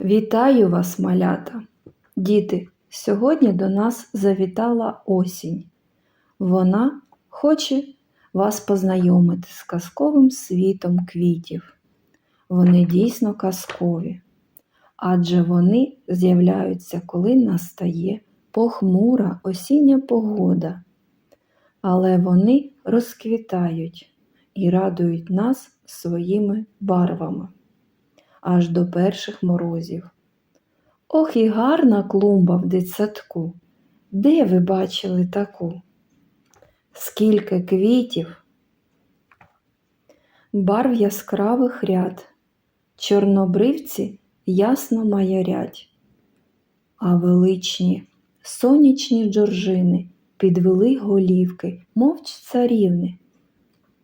Вітаю вас, малята! Діти, сьогодні до нас завітала осінь. Вона хоче вас познайомити з казковим світом квітів. Вони дійсно казкові, адже вони з'являються, коли настає похмура осіння погода. Але вони розквітають і радують нас своїми барвами аж до перших морозів. Ох і гарна клумба в дитсадку. Де ви бачили таку? Скільки квітів, барв яскравих ряд, чорнобривці ясно майорять, а величні сонячні джоржини підвели голівки, мов царівни,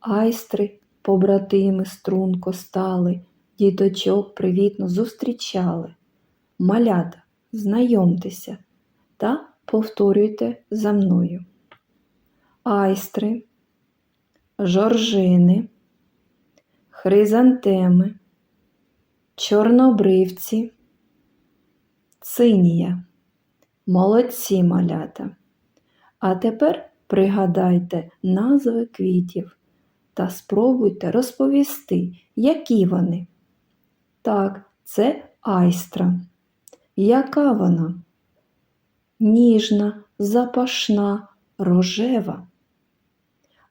айстри, побратими струнко стали, діточок привітно зустрічали. Малята, знайомтеся та повторюйте за мною. Айстри, жоржини, хризантеми, чорнобривці, цинія. Молодці малята. А тепер пригадайте назви квітів та спробуйте розповісти, які вони. Так, це айстра. Яка вона? Ніжна, запашна, рожева.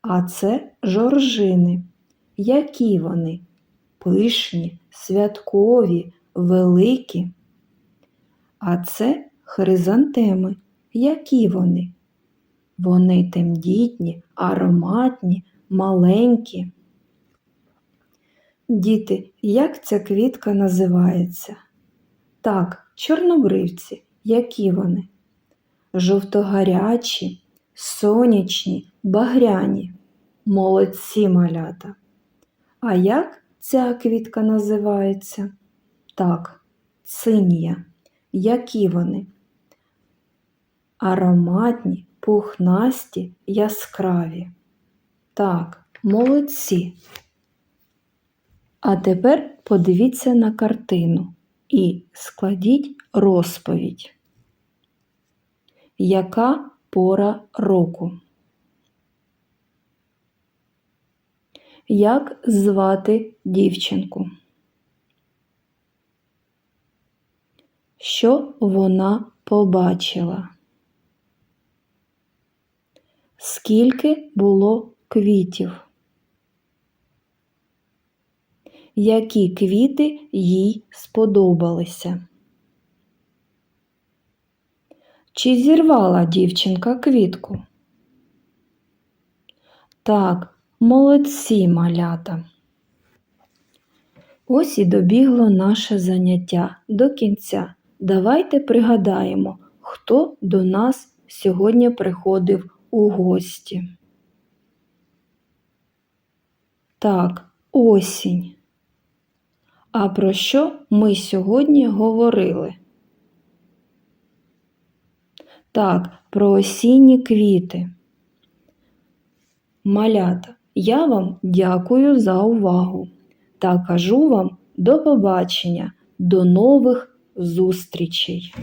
А це жоржини. Які вони? Пишні, святкові, великі. А це хризантеми. Які вони? Вони темдітні, ароматні, маленькі. Діти, як ця квітка називається? Так, чорнобривці. Які вони? Жовтогарячі, сонячні, багряні. Молодці малята. А як ця квітка називається? Так, цинія. Які вони? Ароматні, пухнасті, яскраві. Так, молодці. А тепер подивіться на картину і складіть розповідь. Яка пора року? Як звати дівчинку? Що вона побачила? Скільки було квітів? Які квіти їй сподобалися. Чи зірвала дівчинка квітку? Так, молодці малята. Ось і добігло наше заняття до кінця. Давайте пригадаємо, хто до нас сьогодні приходив у гості. Так, осінь. А про що ми сьогодні говорили? Так, про осінні квіти. Малята, я вам дякую за увагу та кажу вам до побачення, до нових зустрічей!